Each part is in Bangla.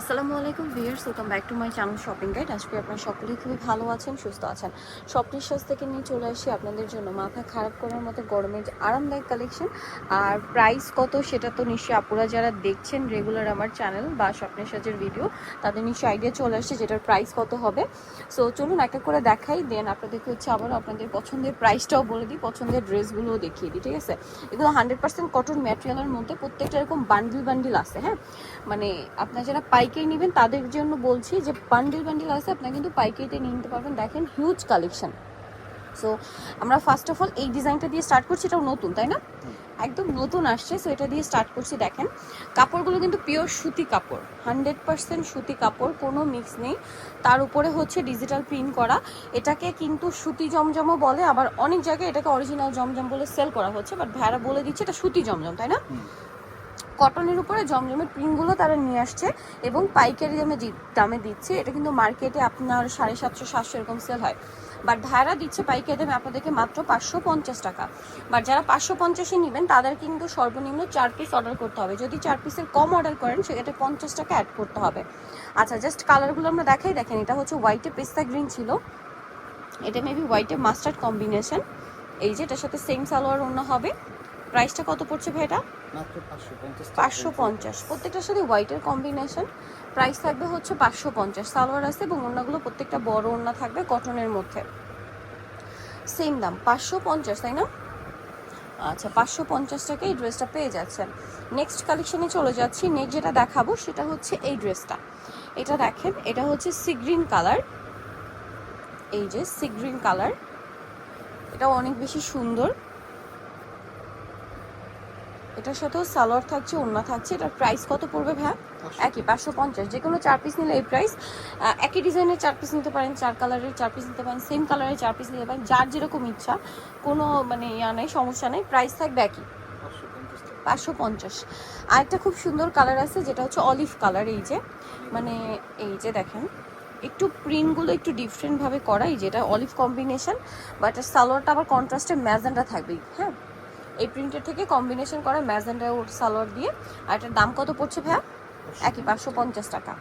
আসসালামু আলাইকুম viewers welcome back to my channel shopping guide আজকে আপনারা সকলেই খুবই ভালো আছেন, সুস্থ আছেন। স্বপ্নের সাজ থেকে নিয়ে চলে আসি আপনাদের জন্য। মাথা খারাপ করার মতো গরমের আরামদায়ক কালেকশন আর প্রাইস কত সেটা তো নিশ্চয়ই আপুরা যারা দেখছেন রেগুলার আমার চ্যানেল বা স্বপ্নের সাজের ভিডিও তাদের নিশ্চয়ই আইডিয়া চলে আসছে যেটার প্রাইস কত হবে। সো চলুন একটা করে দেখাই দেন আপনাদেরকে হচ্ছে আবার আপনাদের পছন্দের প্রাইসটাও বলে দিই, পছন্দের ড্রেসগুলোও দেখিয়ে দিই, ঠিক আছে? এগুলো হান্ড্রেড পার্সেন্ট কটন ম্যাটেরিয়ালের মধ্যে প্রত্যেকটা এরকম বান্ডিল বান্ডিল আছে হ্যাঁ? মানে আপনার যারা পাইকারি নেবেন, তাদের জন্য বলছি যে বান্ডিল বান্ডিল আছে, আপনারা কিন্তু পাইকারিতে নিয়ে নিতে পারবেন। দেখেন হিউজ কালেকশন সো আমরা ফার্স্ট অফ অল এই ডিজাইনটা দিয়ে স্টার্ট করছি, এটাও নতুন, তাই না? একদম নতুন আসছে সো এটা দিয়ে স্টার্ট করছি, দেখেন। কাপড়গুলো কিন্তু পিওর সুতি কাপড় হান্ড্রেড পার্সেন্ট সুতি কাপড়, কোনো মিক্স নেই। তার উপরে হচ্ছে ডিজিটাল প্রিন্ট করা। এটাকে কিন্তু সুতি জমজমও বলে, আবার অনেক জায়গায় এটাকে অরিজিনাল জমজম বলে সেল করা হচ্ছে বাট ভাইরা বলে দিচ্ছে এটা সুতি জমজম, তাই না? কটনের উপরে জমজমের প্রিন্টগুলো তারা নিয়ে আসছে এবং পাইকারি দামে দামে দিচ্ছে। এটা কিন্তু মার্কেটে আপনার সাড়ে সাতশো সাতশো এরকম সেল হয়। বাট ভাড়া দিচ্ছে পাইকারি দামে আপনাদেরকে মাত্র পাঁচশো পঞ্চাশ টাকা। বাট যারা পাঁচশো পঞ্চাশে নেবেন, তাদের কিন্তু সর্বনিম্ন চার পিস অর্ডার করতে হবে। যদি চার পিসের কম অর্ডার করেন, সেক্ষেত্রে পঞ্চাশ টাকা অ্যাড করতে হবে। আচ্ছা জাস্ট কালারগুলো আমরা দেখাই। দেখেন, এটা হচ্ছে হোয়াইটে পেস্তা গ্রিন ছিল। এটা মেবি হোয়াইটে মাস্টার্ড কম্বিনেশন এই যে, এটার সাথে সেম সালোয়ার অন্য হবে। প্রাইসটা কত পড়ছে ভাই এটা মাত্র পাঁচশো পঞ্চাশ প্রত্যেকটার সাথে হোয়াইটের কম্বিনেশন প্রাইস থাকবে হচ্ছে পাঁচশো পঞ্চাশ। সালোয়ার আছে এবং ওড়নাগুলো প্রত্যেকটা বড় ওড়না থাকবে কটনের মধ্যে। সেম দাম পাঁচশো পঞ্চাশ তাই না? আচ্ছা পাঁচশো পঞ্চাশ টাকা এই ড্রেসটা পেয়ে যাচ্ছেন। নেক্সট কালেকশনে চলে যাচ্ছি। নেক্সট যেটা দেখাবো সেটা হচ্ছে এই ড্রেসটা এটা দেখেন এটা হচ্ছে সি গ্রিন কালার এই যে সি গ্রিন কালার এটা অনেক বেশি সুন্দর। এটার সাথেও সালোয়ার থাকছে ওড়না থাকছে। এটার প্রাইস কত পড়বে ভাই একই পাঁচশো পঞ্চাশ। যে কোনো চার পিস নিলে এই প্রাইস একই ডিজাইনের চার পিস নিতে পারেন চার কালারের চার পিস নিতে পারেন সেম কালারের চার পিস নিতে পারেন যার যেরকম ইচ্ছা। কোনো মানে ইয়া নেই সমস্যা নেই প্রাইস থাকবে একই। পাঁচশো পঞ্চাশ আর একটা খুব সুন্দর কালার আছে যেটা হচ্ছে অলিভ কালার এই যে। মানে এই যে দেখেন একটু প্রিন্টগুলো একটু ডিফারেন্টভাবে করাই যেটা অলিভ কম্বিনেশন বাট সালোয়ারটা আবার কন্ট্রাস্টে ম্যাজেন্ডা থাকবেই হ্যাঁ? এই প্রিন্টের থেকে কম্বিনেশন করা ম্যাজেন্ডা ওর সালোয়ার দিয়ে। আর এটার দাম কত পড়ছে ভাইয়া? একই পাঁচশো পঞ্চাশ টাকা।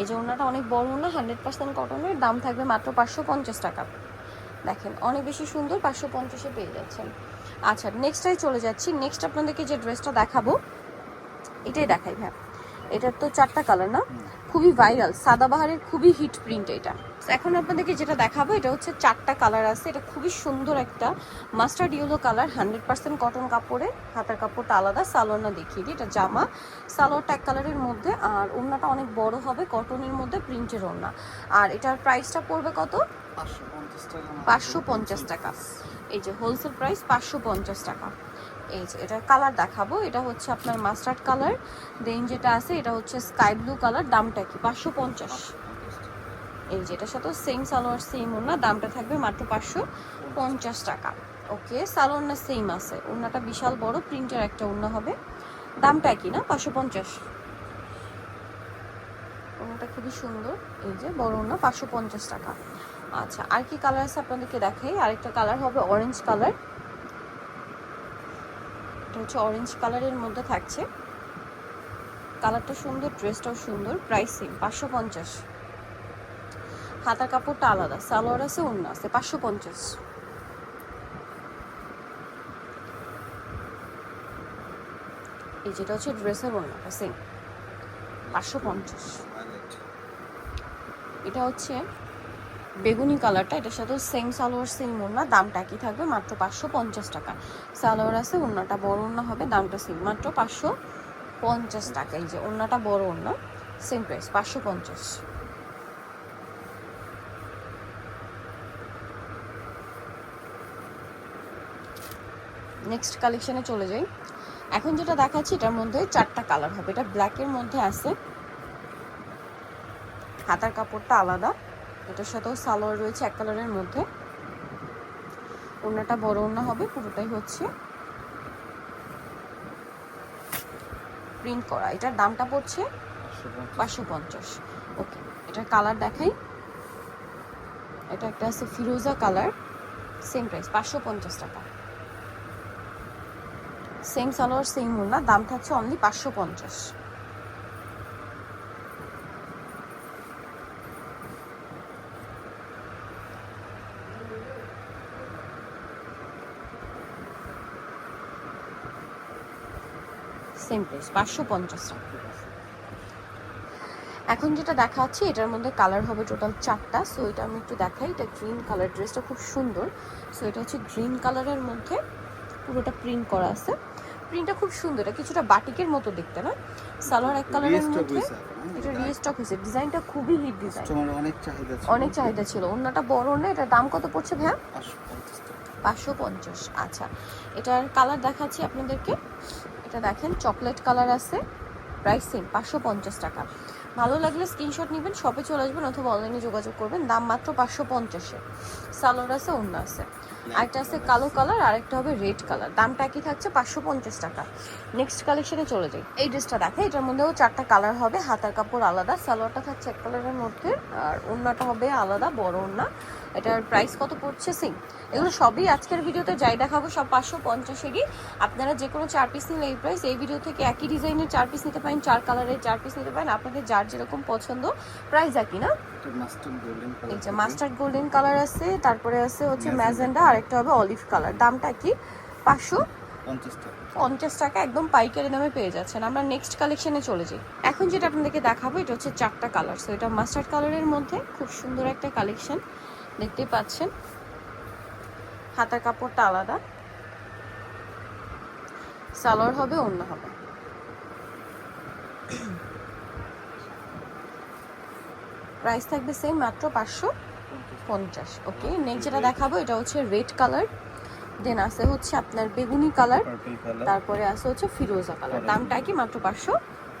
এই যে ওনাটা অনেক বড় ওনা হান্ড্রেড পার্সেন্ট কটনের দাম থাকবে মাত্র পাঁচশো পঞ্চাশ টাকা। দেখেন অনেক বেশি সুন্দর পাঁচশো পঞ্চাশে পেয়ে যাচ্ছেন। আচ্ছা নেক্সটটাই চলে যাচ্ছি। নেক্সট আপনাদেরকে যে ড্রেসটা দেখাবো এটাই দেখাই ভাই এটার তো চারটা কালার না? খুবই ভাইরাল সাদাবাহারের খুবই হিট প্রিন্ট এটা। এখন আপনাদেরকে যেটা দেখাবো এটা হচ্ছে চারটা কালার আছে। এটা খুবই সুন্দর একটা mustard yellow colour hundred percent cotton কাপড়ে হাতার কাপড়টা আলাদা সালোয়ারটা দেখিয়ে দিই এটা জামা। সালোয়ারটা এক কালারের মধ্যে আর ওড়নাটা অনেক বড় হবে কটনের মধ্যে প্রিন্টের ওড়না। আর এটার প্রাইসটা পড়বে কত? পাঁচশো পঞ্চাশ টাকা। পাঁচশো পঞ্চাশ টাকা। এই যে হোলসেল প্রাইস পাঁচশো পঞ্চাশ টাকা। এই যে এটার কালার দেখাবো এটা হচ্ছে আপনার মাস্টার্ড কালার দেন যেটা আছে এটা হচ্ছে স্কাই ব্লু কালার দামটা কি? পাঁচশো পঞ্চাশ। এই যে, এটার সাথে সেম সালোয়ার সেম ওনা দামটা থাকবে মাত্র পাঁচশো পঞ্চাশ টাকা। ওকে সালোয়ার না সেম আছে ওনাটা বিশাল বড় প্রিন্টের একটা ওনা হবে। দামটা কি না, পাঁচশো পঞ্চাশ? ওনাটা খুবই সুন্দর, এই যে বড় ওনা পাঁচশো পঞ্চাশ টাকা। আচ্ছা আর কি কালার আছে আপনাদেরকে দেখাই? আরেকটা কালার হবে অরেঞ্জ কালার এটা হচ্ছে অরেঞ্জ কালারের মধ্যে থাকছে। কালারটা সুন্দর ড্রেসটাও সুন্দর প্রাইস সেম পাঁচশো পঞ্চাশ। হাতার কাপড়টা আলাদা, সালোয়ার আছে অন্য আছে, পাঁচশো পঞ্চাশ। এই যেটা হচ্ছে ড্রেসের অন্যটা সেম পাঁচশো পঞ্চাশ। এটা হচ্ছে বেগুনি কালারটা, এটার সাথে সেম সালোয়ার সেম ওড়না, দামটা কি থাকবে, মাত্র পাঁচশো পঞ্চাশ টাকা। সালোয়ার আছে, ওড়নাটা বড় ওড়না হবে, দামটা সেম মাত্র পাঁচশো পঞ্চাশ টাকা। এই যে ওড়নাটা বড় ওড়না সেম প্রাইস পাঁচশো পঞ্চাশ। নেক্সট কালেকশনে চলে যাই। এখন যেটা দেখাচ্ছি, এটার মধ্যে চারটা কালার হবে। এটা ব্ল্যাকের মধ্যে আছে। হাতার কাপড়টা আলাদা। এটার সাথেও সালোয়ার রয়েছে এক কালারের মধ্যে। ওড়নাটা বড় ওড়না হবে, পুরোটাই হচ্ছে প্রিন্ট করা। এটার দামটা পড়ছে পাঁচশো পঞ্চাশ। ওকে এটার কালার দেখাই। এটা একটা আছে ফিরোজা কালার সেম প্রাইস পাঁচশো পঞ্চাশ টাকা। সেম সালোয়ার সেম মোল্লা দাম থাকছে অনলি পাঁচশো পঞ্চাশ। সেম পাঁচশো পঞ্চাশ টাকা। এখন যেটা দেখাচ্ছি, এটার মধ্যে কালার হবে টোটাল চারটা। সো এটা আমি একটু দেখাই, এটা গ্রিন কালার ড্রেসটা খুব সুন্দর। সো এটা হচ্ছে গ্রিন কালারের মধ্যে পুরোটা প্রিন্ট করা আছে। প্রিন্টটা খুব সুন্দর কিছুটা বাটিকের মতো দেখতে না? সালোয়ার এক কালারের মধ্যে। হ্যাঁ? এটা এটা রিস্টক হয়েছে। ডিজাইনটা খুবই হিট ডিজাইন অনেক চাহিদা ছিল। অনেক চাহিদা ছিল। অন্যটা বড় না এটার দাম কত পড়ছে ভাইয়া? 550 পাঁচশো পঞ্চাশ। আচ্ছা এটার কালার দেখাচ্ছি আপনাদেরকে। এটা দেখেন চকলেট কালার আছে। প্রাইস সেম পাঁচশো পঞ্চাশ টাকা। ভালো লাগলে স্ক্রিনশট নেবেন শপে চলে আসবেন অথবা অনলাইনে যোগাযোগ করবেন। দাম মাত্র পাঁচশো পঞ্চাশে। সালোয়ার আছে অন্য আছে। আরেকটা আছে কালো কালার, আরেকটা হবে রেড কালার। দামটা কি থাকছে পাঁচশো পঞ্চাশ টাকা। নেক্সট কালেকশনে চলে যাই। এই ড্রেসটা দেখে, এটার মধ্যেও চারটা কালার হবে, হাতার কাপড় আলাদা, সালোয়ারটা থাকছে এক কালারের মধ্যে, আর অন্যটা হবে আলাদা, বড় ওন্না এটার প্রাইস কত পড়ছে? সিং এগুলো সবই আজকের ভিডিওতে যাই দেখাবো, সব পাঁচশো পঞ্চাশেরই। আপনারা যে কোনো চার পিস নিলে এই প্রাইস এই ভিডিও থেকে একই ডিজাইনের চার পিস নিতে পারেন, চার কালারের চার পিস নিতে পারেন। আপনাদের যার যেরকম পছন্দ প্রাইস একই না? এই যে মাস্টার্ড গোল্ডেন কালার আছে তারপরে আছে হচ্ছে ম্যাজেন্ডা আর একটা হবে অলিভ কালার দামটা কি? পাঁচশো? 50 টাকা। পঞ্চাশ টাকা একদম পাইকারি দামে পেয়ে যাচ্ছেন। আমরা নেক্সট কালেকশনে চলে যাই। এখন যেটা আপনাদেরকে দেখাবো এটা হচ্ছে চারটা কালার সো এটা মাস্টার্ড কালারের মধ্যে খুব সুন্দর একটা কালেকশন দেখতে পাচ্ছেন। হাতার কাপড়টা আলাদা। সালোয়ার হবে অন্য হবে। প্রাইস থাকবে সেম মাত্র পাঁচশো পঞ্চাশ ওকে নেক্সট যেটা দেখাবো এটা হচ্ছে রেড কালার দেন আছে হচ্ছে আপনার বেগুনি কালার তারপরে আছে হচ্ছে ফিরোজা কালার দামটা কি মাত্র পাঁচশো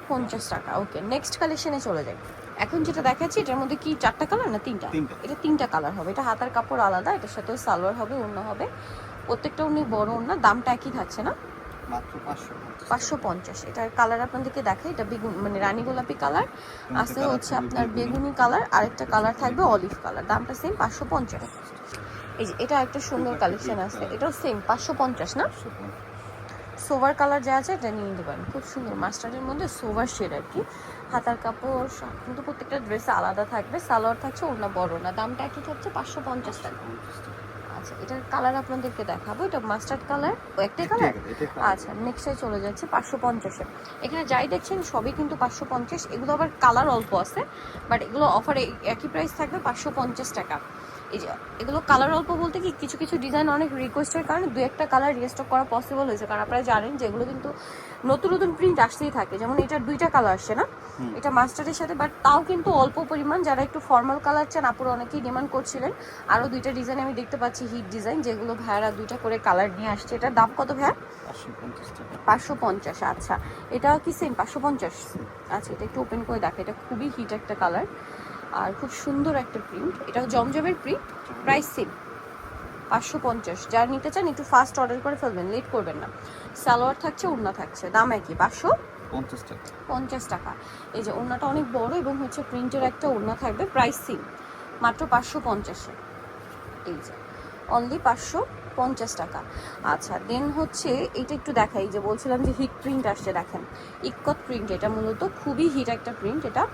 পঞ্চাশ টাকা ওকে নেক্সট কালেকশনে চলে যাই। এখন যেটা দেখাচ্ছি এটার মধ্যে কি চারটা কালার না তিনটা। এটা তিনটা কালার হবে। এটা হাতার কাপড় আলাদা এটার সাথে সালোয়ার হবে অন্য হবে। প্রত্যেকটা অনেক বড় অন্য দামটা একই থাকছে না? মাত্র 550 পাঁচশো পঞ্চাশ এটার কালার আপনাদেরকে দেখাই। এটা বেগুন মানে রানী গোলাপি কালার আছে হচ্ছে আপনার বেগুনি। কালার আরেকটা কালার থাকবে অলিভ কালার দামটা সেম পাঁচশো পঞ্চাশ এই যে এটা একটা সুন্দর কালেকশন আছে। এটাও সেম পাঁচশো পঞ্চাশ না? সোভার কালার যা আছে এটা নিয়ে নিতে পারেন। খুব সুন্দর। মাস্টার্ডের মধ্যে সোভার শেড আর কি। হাতার কাপড় কিন্তু প্রত্যেকটা ড্রেস আলাদা থাকবে। সালোয়ার থাকছে ওনা বড় না। দামটা একই থাকছে পাঁচশো পঞ্চাশ টাকা। আচ্ছা এটার কালার আপনাদেরকে দেখাবো। এটা মাস্টার্ড কালার ও একটাই কালার আচ্ছা নেক্সটে চলে যাচ্ছে পাঁচশো পঞ্চাশে এখানে যাই দেখছেন সবই কিন্তু পাঁচশো পঞ্চাশ। এগুলো আবার কালার অল্প আছে বাট এগুলো অফারে একই প্রাইস থাকবে পাঁচশো পঞ্চাশ টাকা। এই যে এগুলো কালার অল্প বলতে কি কিছু কিছু ডিজাইন অনেক রিকোয়েস্টের কারণে দু একটা কালার রিস্টক করা পসিবল হয়েছে। কারণ আপনারা জানেন যে এগুলো কিন্তু নতুন নতুন প্রিন্ট আসতেই থাকে। যেমন এটার দুইটা কালার আসে না। এটা মাস্টারের সাথে বাট তাও কিন্তু অল্প পরিমাণ যারা একটু ফর্মাল কালার চান আপুরা অনেকেই ডিমান্ড করছিলেন। আরও দুইটা ডিজাইন আমি দেখতে পাচ্ছি হিট ডিজাইন যেগুলো ভাইয়ারা দুইটা করে কালার নিয়ে আসছে। এটার দাম কত ভাইয়া? 550 টাকা। পাঁচশো পঞ্চাশ আচ্ছা। এটা কি সেম পাঁচশো পঞ্চাশ। আচ্ছা এটা একটু ওপেন করে দেখো এটা খুবই হিট একটা কালার আর খুব সুন্দর একটা প্রিন্ট এটা জমজমের প্রিন্ট প্রাইস সেম পাঁচশো পঞ্চাশ। যার নিতে চান একটু ফাস্ট অর্ডার করে ফেলবেন লেট করবেন না। সালোয়ার থাকছে ওড়না থাকছে। দাম একই পাঁচশো 50 টাকা। পঞ্চাশ টাকা। এই যে ওড়নাটা অনেক বড় এবং হচ্ছে প্রিন্টের একটা ওড়না থাকবে প্রাইস সেম মাত্র পাঁচশো পঞ্চাশে। এই যে অনলি পাঁচশো পঞ্চাশ টাকা। আচ্ছা দেন হচ্ছে এটা একটু দেখাই যে বলছিলাম যে হিট প্রিন্ট আসছে দেখেন। ইকত প্রিন্ট এটা মূলত খুবই হিট একটা প্রিন্ট এটা।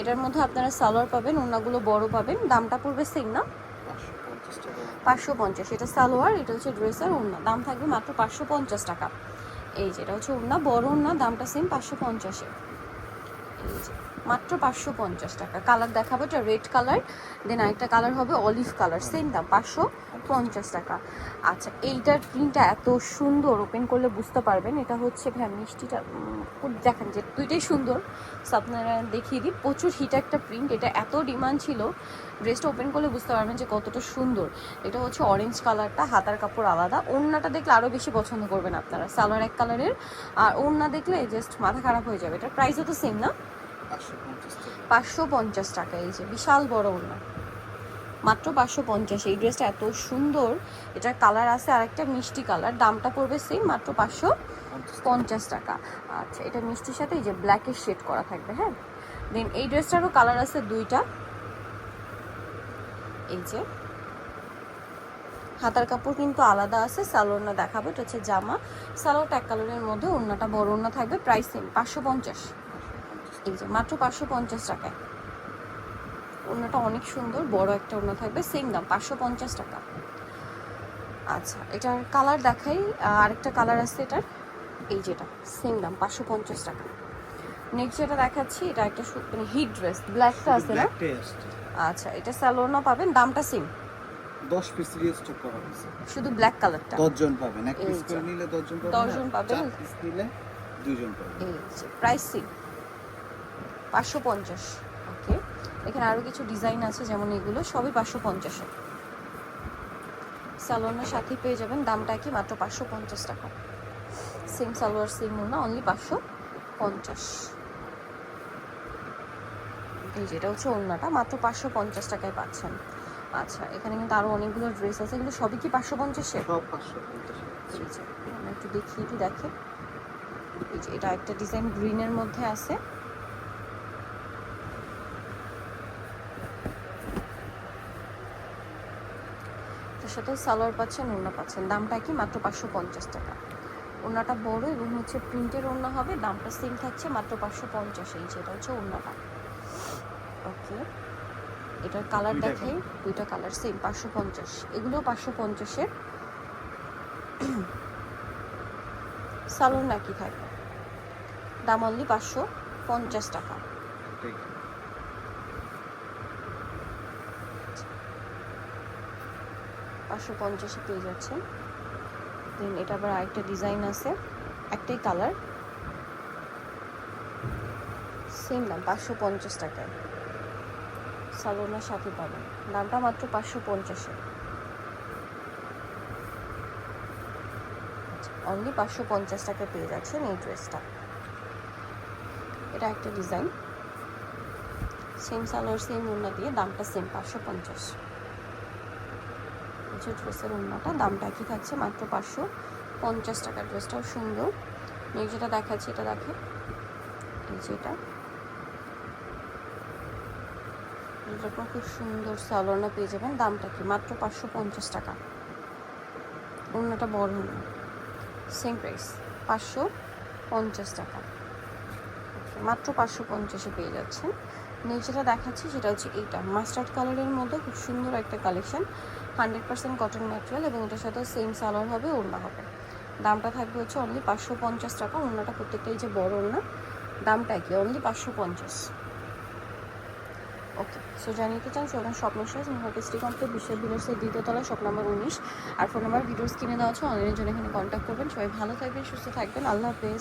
এটার মধ্যে আপনারা সালোয়ার পাবেন ওড়নাগুলো বড় পাবেন দামটা পড়বে সেম না? পাঁচশো পঞ্চাশ এটা সালোয়ার এটা হচ্ছে ড্রেসার ওড়না। দাম থাকবে মাত্র পাঁচশো পঞ্চাশ টাকা। এই যে এটা হচ্ছে ওড়না বড় ওড়না দামটা সেম পাঁচশো পঞ্চাশে এই যে। মাত্র পাঁচশো পঞ্চাশ টাকা। কালার দেখাবো, এটা রেড কালার দেন আরেকটা কালার হবে অলিভ কালার সেম দাম, পাঁচশো পঞ্চাশ টাকা। আচ্ছা এইটার প্রিন্টটা এত সুন্দর ওপেন করলে বুঝতে পারবেন, এটা হচ্ছে ভ্যা মিষ্টিটা দেখেন যে দুইটাই সুন্দর। So, আপনারা দেখিয়ে দিই, প্রচুর হিট একটা প্রিন্ট এটা এত ডিমান্ড ছিল ড্রেসটা ওপেন করলে বুঝতে পারবেন যে কতটা সুন্দর। এটা হচ্ছে অরেঞ্জ কালারটা হাতার কাপড় আলাদা। ওড়নাটা দেখলে আরও বেশি পছন্দ করবেন আপনারা, সালোয়ার এক কালারের আর ওড়না দেখলে জাস্ট মাথা খারাপ হয়ে যাবে, এটার প্রাইসও তো সেম না। 550 টাকা পাঁচশো পঞ্চাশ টাকা। এই যে বিশাল বড় ওড়না মাত্র পাঁচশো পঞ্চাশ, এই ড্রেসটা এত সুন্দর। এটার কালার আছে আর একটা মিষ্টি কালার। দামটা পড়বে সেম মাত্র পাঁচশো পঞ্চাশ টাকা। আচ্ছা এটা মিষ্টির সাথে এই যে ব্ল্যাকের শেড করা থাকবে হ্যাঁ? দেন এই ড্রেসটারও কালার আছে দুইটা। এই যে। হাতার কাপড় কিন্তু আলাদা আছে সালোয়ারনা দেখাবো, এটা হচ্ছে জামা। সালোয়ারটা এক কালারের মধ্যে, ওড়নাটা বড় ওড়না থাকবে প্রাইস সেম পাঁচশো পঞ্চাশ। এই যে মাত্র পাঁচশো পঞ্চাশ টাকায়। ওড়নাটা অনেক সুন্দর বড় একটা ওড়না থাকবে সেম দাম পাঁচশো পঞ্চাশ টাকা। আচ্ছা এটার কালার দেখাই আরেকটা কালার আছে এটার এই যেটা সেম দাম পাঁচশো পঞ্চাশ টাকা। নেক্সট যেটা দেখাচ্ছি এটা একটা মানে হিট ড্রেস ব্ল্যাকটা আছে না? আচ্ছা এটা স্যালোনা পাবেন দামটা সেম দশ পিস রিস্টক করা হয়েছে। শুধু ব্ল্যাক কালারটা দশজন পাবেন এক পিস করে নিলে দশজন পাবেন দশজন আর পাবেন। পিস নিলে দুইজন পাবেন। এই প্রাইস সেম পাঁচশো পঞ্চাশ। ওকে এখানে আরও কিছু ডিজাইন আছে যেমন এগুলো সবই পাঁচশো পঞ্চাশে সালোয়ারের সাথেই পেয়ে যাবেন দামটা কি মাত্র পাঁচশো পঞ্চাশ টাকা। সেম সালোয়ার সেম না অনলি পাঁচশো পঞ্চাশ। এই যেটা হচ্ছে ওড়নাটা মাত্র পাঁচশো পঞ্চাশ টাকায় পাচ্ছেন। আচ্ছা এখানে কিন্তু আরও অনেকগুলো ড্রেস আছে এগুলো সবই কি পাঁচশো পঞ্চাশে একটু দেখি একটু দেখে। এটা একটা ডিজাইন গ্রিনের মধ্যে আছে। সাথে সালোয়ার পাচ্ছেন ওড়না পাচ্ছেন। দামটা কি মাত্র পাঁচশো পঞ্চাশ টাকা। ওড়নাটা বড় এবং হচ্ছে প্রিন্টের ওড়না হবে দামটা সেম থাকছে মাত্র পাঁচশো পঞ্চাশ এই যে এটা হচ্ছে ওড়নাটা। ওকে। এটার কালার দেখাই দুইটা কালার সেম পাঁচশো পঞ্চাশ। এগুলোও পাঁচশো পঞ্চাশের। সালোন নাকি থাকবে দাম অনলি পাঁচশো পঞ্চাশ টাকা। পাঁচশো পঞ্চাশে পেয়ে যাচ্ছেন দেন এটা আবার আরেকটা ডিজাইন আছে, একটাই কালার সেম দাম, পাঁচশো পঞ্চাশ টাকায়। সালোনার সাথে পাবেন। দামটা মাত্র পাঁচশো পঞ্চাশে অনলি পাঁচশো পঞ্চাশ টাকায় পেয়ে যাচ্ছেন এই ড্রেসটা এটা একটা ডিজাইন সেম সালোয়ার সেম ওড়না দিয়ে দামটা সেম পাঁচশো পঞ্চাশ। হচ্ছে ড্রেসের ওড়নাটা দামটা কি থাকছে মাত্র পাঁচশো পঞ্চাশ টাকা ড্রেসটাও সুন্দর। নেক্সট যেটা দেখাচ্ছি, এটা দেখে, এই যে এটা। খুব সুন্দর সালোয়ারনা পেয়ে যাবেন, দামটা কি? মাত্র পাঁচশো পঞ্চাশ টাকা। ওড়নাটা বড় না সেম প্রাইস পাঁচশো পঞ্চাশ টাকা। মাত্র পাঁচশো পঞ্চাশে পেয়ে যাচ্ছেন। নেক্সট যেটা দেখাচ্ছি সেটা হচ্ছে এইটা। মাস্টার্ড কালারের মধ্যে খুব সুন্দর একটা collection hundred percent cotton material এবং এটার সাথে সেম সালোয়ার হবে, ওড়না হবে। দামটা থাকবে হচ্ছে অনলি পাঁচশো পঞ্চাশ টাকা, ওড়নাটা প্রত্যেকটাই যে বড় ওড়না, দামটা কি অনলি পাঁচশো পঞ্চাশ। ওকে সো জানিয়ে চান সোনার স্বপ্ন সাজ হোটেল কমপ্লিট বিশ্বের ভিলেজের দ্বিতীয়তলা শপ নাম্বার উনিশ। আর ফোন নাম্বার ভিডিওস কিনে দেওয়া আছে অনলাইনের জন্য এখানে কন্ট্যাক্ট করবেন। সবাই ভালো থাকবেন, সুস্থ থাকবেন। আল্লাহ হাফেজ।